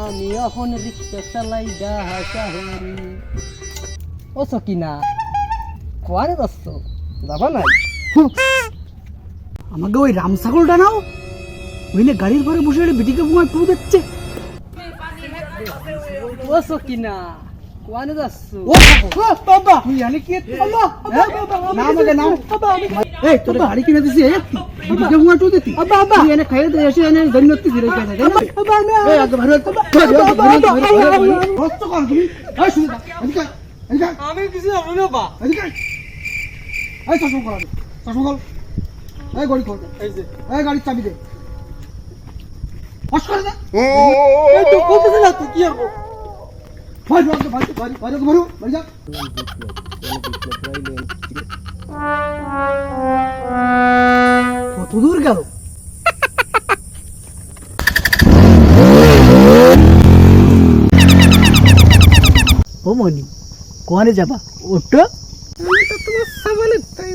আমি এখন রিক্সা চালাই ডাহা শহরে ও সকিনা কোয়ারে যাচ্ছ যাবা নাই আমাকে ওই রাম ছাগলটা নাও গাড়ির ঘরে বসে বিটিকে বুয়া টু দিচ্ছে ও সকিনা কোয়ারে যাচ্ছ ও বাবা তুই জানি কি বাবা না আমাকে নাও এই তোর গাড়ি কিনে দিছি এই বিটিকে টু দিতি বাবা তুই এনে খাইয়ে দে এসে এনে ধন্যতি দিলে কেন বাবা এই আগে ভালো কষ্ট কর তুমি এই শুনে এদিকে এদিকে আমি কিছু জানো না বা এদিকে এই চশমা কর চশমা কর এই গাড়ি খোল এই যে এই গাড়ির চাবি দে ফস করে দে এই তো কইতেছ না তুই কি করব কত দূর গেল? ও মনি কোয়ানে যাবা? ওটো? তোমার সামনে তাই